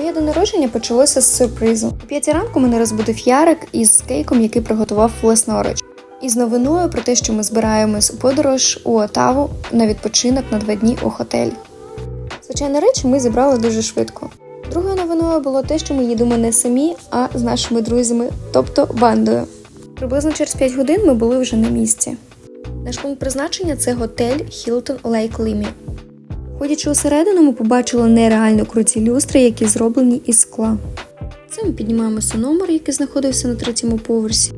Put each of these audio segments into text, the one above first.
Моє день народження почалося з сюрпризу. О п'ятій ранку мене розбудив Ярик із кейком, який приготував власноруч. І з новиною про те, що ми збираємось у подорож у Отаву на відпочинок на два дні у готель. Звичайно, речі ми зібрали дуже швидко. Другою новиною було те, що ми їдемо не самі, а з нашими друзями, тобто бандою. Приблизно через 5 годин ми були вже на місці. Наш пункт призначення це готель Hilton Lake Limі. Ходячи усередину, ми побачили нереально круті люстри, які зроблені із скла. Це ми піднімаємося номер, який знаходився на третьому поверсі.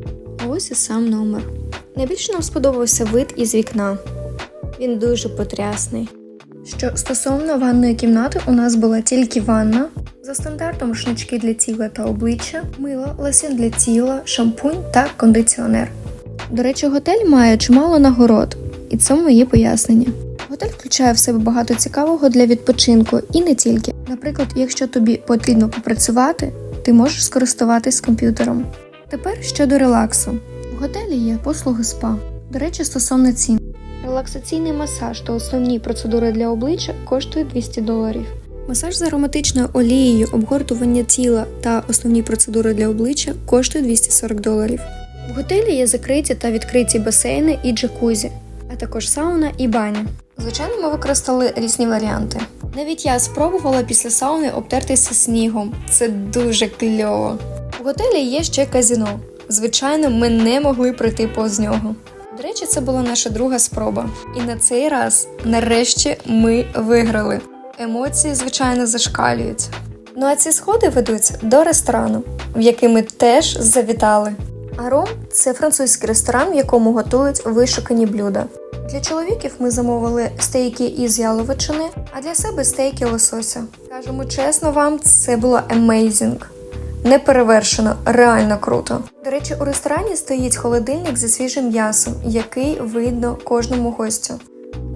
А ось і сам номер. Найбільше нам сподобався вид із вікна. Він дуже потрясний. Що стосовно ванної кімнати, у нас була тільки ванна. За стандартом рушнички для тіла та обличчя, мило, лосін для тіла, шампунь та кондиціонер. До речі, готель має чимало нагород, і це мої пояснення. Готель включає в себе багато цікавого для відпочинку і не тільки. Наприклад, якщо тобі потрібно попрацювати, ти можеш скористуватись комп'ютером. Тепер щодо релаксу. В готелі є послуги СПА. До речі, стосовно цін. Релаксаційний масаж та основні процедури для обличчя коштують 200 доларів. Масаж з ароматичною олією, обгортування тіла та основні процедури для обличчя коштує 240 доларів. В готелі є закриті та відкриті басейни і джакузі, а також сауна і баня. Звичайно, ми використали різні варіанти. Навіть я спробувала після сауни обтертися снігом. Це дуже кльово. В готелі є ще казіно. Звичайно, ми не могли пройти повз нього. До речі, це була наша друга спроба. І на цей раз, нарешті, ми виграли. Емоції, звичайно, зашкалюють. Ну а ці сходи ведуть до ресторану, в який ми теж завітали. Аром це французький ресторан, в якому готують вишукані блюда. Для чоловіків ми замовили стейки із яловичини, а для себе стейки лосося. Кажемо чесно вам, це було amazing. Неперевершено, реально круто. До речі, у ресторані стоїть холодильник зі свіжим м'ясом, який видно кожному гостю.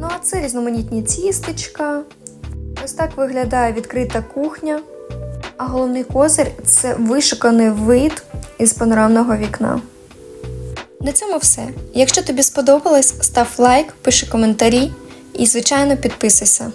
Ну а це різноманітні тістечка. Ось так виглядає відкрита кухня. А головний козир це вишуканий вид із панорамного вікна. На цьому все. Якщо тобі сподобалось, став лайк, пиши коментарі і, звичайно, підписуйся.